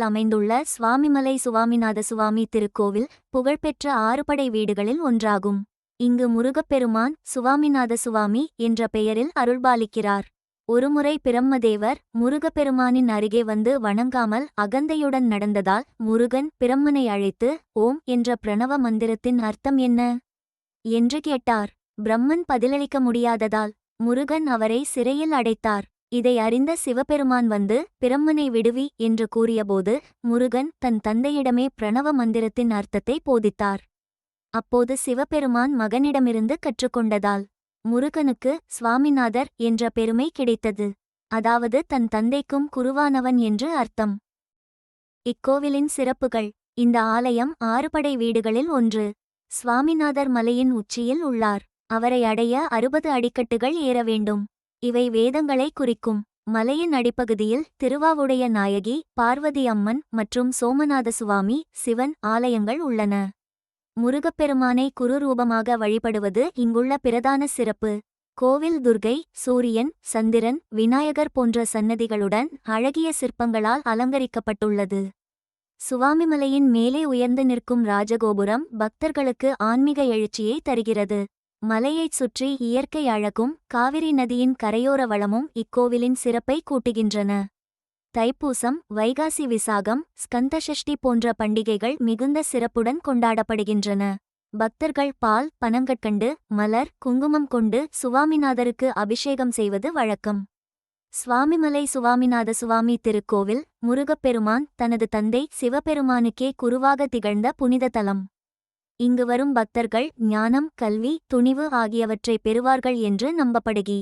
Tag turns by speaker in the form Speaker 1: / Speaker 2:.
Speaker 1: அமைந்துள்ள சுவாமிமலை சுவாமிநாத சுவாமி திருக்கோவில் புகழ்பெற்ற ஆறுபடை வீடுகளில் ஒன்றாகும். இங்கு முருகப்பெருமான் சுவாமிநாத சுவாமி என்ற பெயரில் அருள்பாலிக்கிறார். ஒருமுறை பிரம்மதேவர் முருகப்பெருமானின் அருகே வந்து வணங்காமல் அகந்தையுடன் நடந்ததால் முருகன் பிரம்மனை அழைத்து ஓம் என்ற பிரணவ மந்திரத்தின் அர்த்தம் என்ன? என்று கேட்டார். பிரம்மன் பதிலளிக்க முடியாததால் முருகன் அவரை சிறையில் அடைத்தார். இதை அறிந்த சிவபெருமான் வந்து பிரம்மனை விடுவி என்று கூறியபோது முருகன் தன் தந்தையிடமே பிரணவ மந்திரத்தின் அர்த்தத்தை போதித்தார். அப்போது சிவபெருமான் மகனிடமிருந்து கற்றுக்கொண்டதால் முருகனுக்கு சுவாமிநாதர் என்ற பெருமை கிடைத்தது. அதாவது தன் தந்தைக்கும் குருவானவன் என்று அர்த்தம். இக்கோவிலின் சிறப்புகள். இந்த ஆலயம் ஆறுபடை வீடுகளில் ஒன்று. சுவாமிநாதர் மலையின் உச்சியில் உள்ளார். அவரை அடைய அறுபது அடிக்கட்டுகள் ஏற வேண்டும். இவை வேதங்களை குறிக்கும். மலையின் அடிப்பகுதியில் திருவாவுடைய நாயகி பார்வதி அம்மன் மற்றும் சோமநாத சுவாமி சிவன் ஆலயங்கள் உள்ளன. முருகப்பெருமானை குருரூபமாக வழிபடுவது இங்குள்ள பிரதான சிறப்பு. கோவில் துர்கை சூரியன் சந்திரன் விநாயகர் போன்ற சன்னதிகளுடன் அழகிய சிற்பங்களால் அலங்கரிக்கப்பட்டுள்ளது. சுவாமிமலையின் மேலே உயர்ந்து நிற்கும் ராஜகோபுரம் பக்தர்களுக்கு ஆன்மீக எழுச்சியை தருகிறது. மலையைச் சுற்றி இயற்கை அழகும் காவிரி நதியின் கரையோர வளமும் இக்கோவிலின் சிறப்பை கூட்டுகின்றன. தைப்பூசம் வைகாசி விசாகம் ஸ்கந்தஷஷ்டி போன்ற பண்டிகைகள் மிகுந்த சிறப்புடன் கொண்டாடப்படுகின்றன. பக்தர்கள் பால் பனங்கற்கண்டு மலர் குங்குமம் கொண்டு சுவாமிநாதருக்கு அபிஷேகம் செய்வது வழக்கம். சுவாமிமலை சுவாமிநாத சுவாமி திருக்கோவில் முருகப்பெருமான் தனது தந்தை சிவபெருமானுக்கே குருவாக திகழ்ந்த புனித தலம். இங்கு வரும் பக்தர்கள் ஞானம் கல்வி துணிவு ஆகியவற்றை பெறுவார்கள் என்று நம்பப்படுகி.